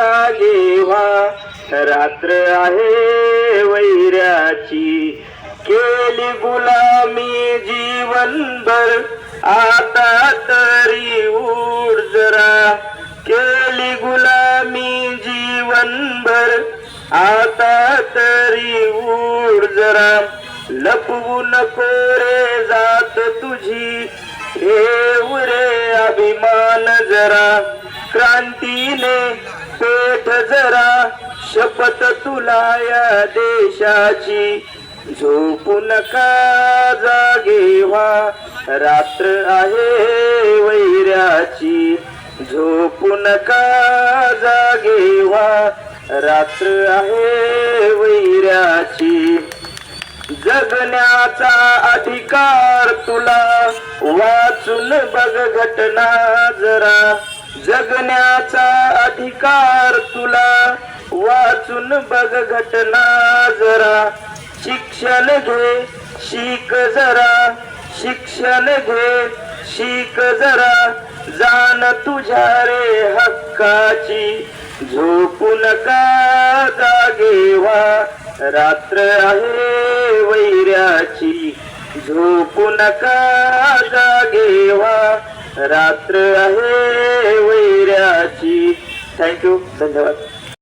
जागे रात्र आहे वैराची. केली गुलामी जीवनभर. आता तरी उड जरा. केली गुलामी जीवनभर. आता तरी उड जरा. लपवू नको रे जात तुझी. हे रे अभिमान जरा. क्रांतीने पेठ जरा शपथ तुला या देशाची. झोपू नका जागे व्हा? रात्र आहे वैऱ्याची. झोपू नका जागे व्हा? रात्र आहे वैऱ्याची. जगण्याचा अधिकार तुला. वाचून बघ घटना जरा. जगण्याचा अधिकार तुला. वाचून बघ घटना जरा. शिक्षण घे शिक जरा. शिक्षण घे शिक जरा. जाण तुझ्या रे हक्काची. झोपू नका जागे रात्र आहे वैऱ्याची. झोपू नका जागे रात्र आहे वैराची. थँक्यू धन्यवाद.